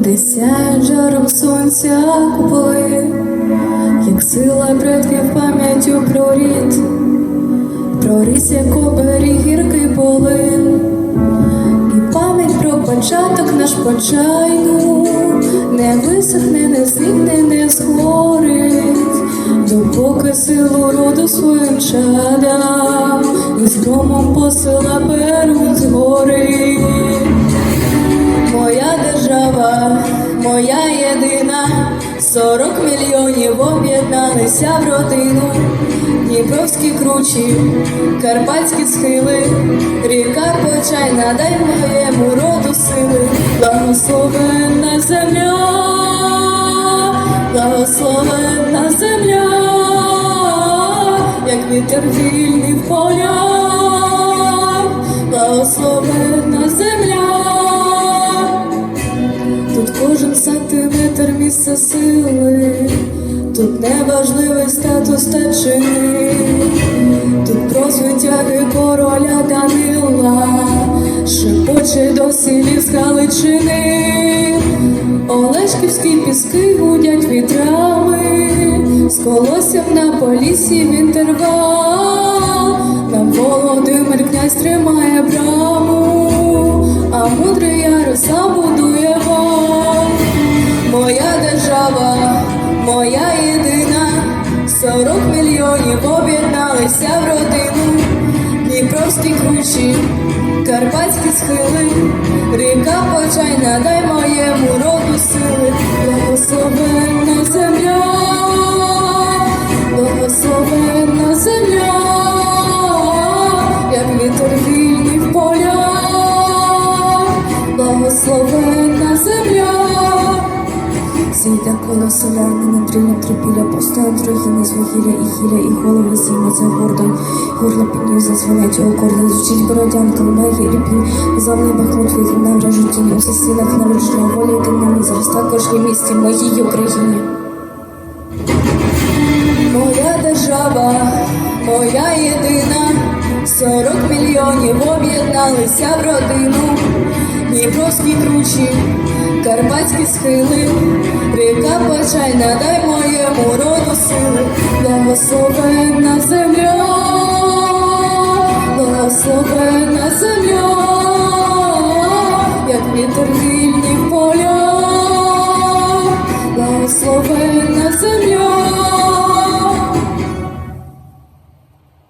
десять жарок сонця купли, як сила предків пам'яттю про рід, проріс, як оберіг гіркий полин, і пам'ять про початок наш почайну не висохне, не зникне, не згорить, допоки силу роду своїм чадам, і з громом посила перуть гори. Моя держава, моя єдина, сорок мільйонів об'єдналися в родину. Дніпровські кручі, карпатські схили, ріка почайна, дай моєму роду сили, благословенна земля, благословенна земля, як вітер вільний в полях, благословенна земля. Місце сили, тут неважливий статус та чини, тут про звитяги короля Данила, шепоче досі ліс Галичини, Олешківські піски гудять вітрами, з колоссям на полісі в інтервал, нам Володимир князь тримає браму, а мудрий Ярослав будує моя єдина, сорок мільйонів об'єдналися в родину, Дніпровські кручі, карпатські схили, ріка почайна, дай моєму Зійде коло селяни, надріля трипіля, постоян трохи з і гілля, і голови зійметься гордо, горло піднює зазвонять у акорди, звучить бородянка, лунає ріпів, замний бахмут виграв вражу тінь, у сусідах народження волі єдинами, зараз також є місті моїй Україні. Моя держава, моя єдина, сорок мільйонів об'єдналися в родину, Дніпровські кручі, карпатські схили, ріка почайна, дай моєму роду сили, благословенна земля, благословенна земля, як вітер вільні поля, благословенна земля.